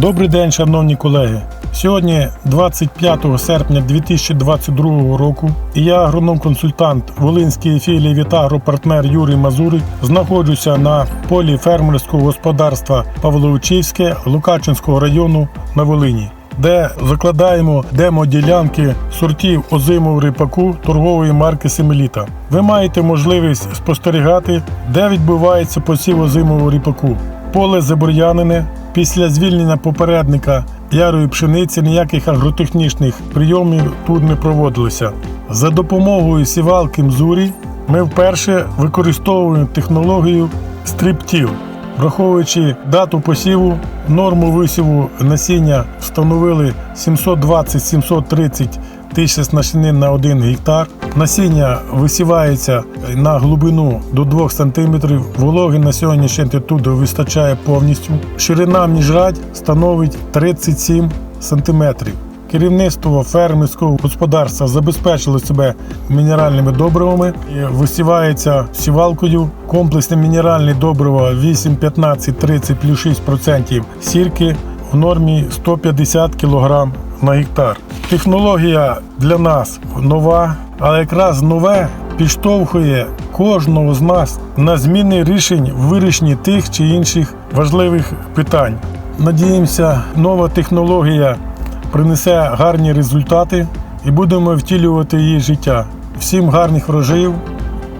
Добрий день, шановні колеги. Сьогодні 25 серпня 2022 року. І я, агроном-консультант Волинської філії Вітагропартнер Юрій Мазурик, знаходжуся на полі фермерського господарства Павловичівське Лукачинського району на Волині, де закладаємо демо-ділянки сортів озимого рипаку торгової марки Семеліта. Ви маєте можливість спостерігати, де відбувається посів озимого ріпаку. Поле забур'янене. Після звільнення попередника ярої пшениці ніяких агротехнічних прийомів тут не проводилося. За допомогою сівалки Мзурі ми вперше використовуємо технологію стриптіл. Враховуючи дату посіву, норму висіву насіння встановили 720-730 тисяч насінин на 1 гектар. Насіння висівається на глибину до 2 см. Вологи на сьогоднішній тут вистачає повністю. Ширина міжрадь становить 37 см. Керівництво фермерського господарства забезпечило себе мінеральними добривами. Висівається сівалкою комплексне мінеральне добриво 8, 15, 30 плюс 6% сірки в нормі 150 кг на гектар. Технологія для нас нова, але якраз нове підштовхує кожного з нас на зміни рішень в вирішенні тих чи інших важливих питань. Надіємося, нова технологія принесе гарні результати і будемо втілювати її життя. Всім гарних врожаїв.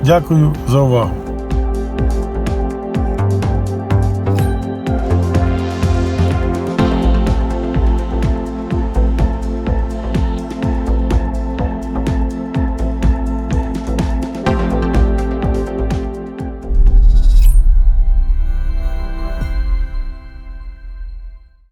Дякую за увагу.